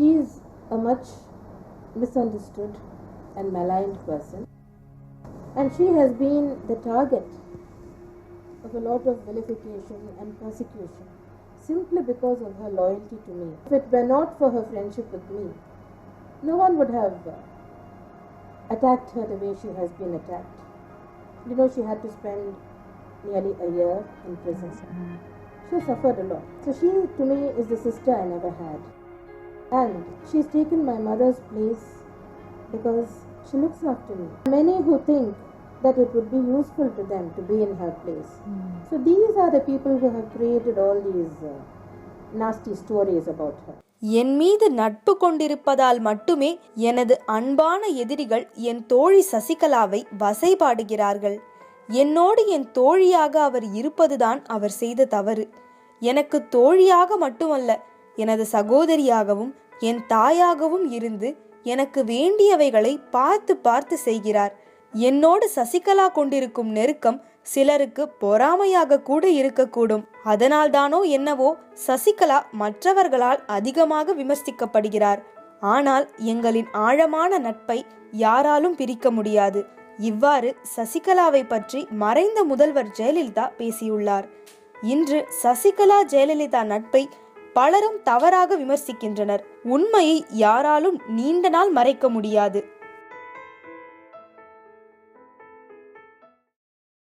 She's a much misunderstood and maligned person, and she has been the target of a lot of vilification and persecution simply because of her loyalty to me. If it were not for her friendship with me, no one would have attacked her the way she has been attacked. You know, she had to spend nearly a year in prison. She suffered a lot. So, she to me is the sister I never had. And she's taken my mother's place because she looks after me. Many who think that it would be useful to them to be in her place. So, these are the people who have created all these uh, nasty stories about her. என் மீது நட்பு கொண்டிருப்பதால் மட்டுமே எனது அன்பான எதிரிகள் என் தோழி சசிகலாவை வசைபாடுகிறார்கள் என்னோடு என் தோழியாக அவர் இருப்பதுதான் அவர் செய்த தவறு எனக்கு தோழியாக மட்டுமல்ல எனது சகோதரியாகவும் என் தாயாகவும் இருந்து எனக்கு வேண்டியவைகளை பார்த்து பார்த்து செய்கிறார். என்னோடு சசிகலா கொண்டிருக்கும் நெருக்கம் சிலருக்கு பொறாமையாக கூட இருக்கக்கூடும். அதனால்தானோ என்னவோ சசிகலா மற்றவர்களால் அதிகமாக விமர்சிக்கப்படுகிறார். ஆனால் எங்களின் ஆழமான நட்பை யாராலும் பிரிக்க முடியாது. இவ்வாறு சசிகலாவை பற்றி மறைந்த முதல்வர் ஜெயலலிதா பேசியுள்ளார். இன்று சசிகலா ஜெயலலிதா நட்பை பலரும் தவறாக விமர்சிக்கின்றனர். உண்மையை யாராலும் நீண்ட நாள் மறைக்க முடியாது.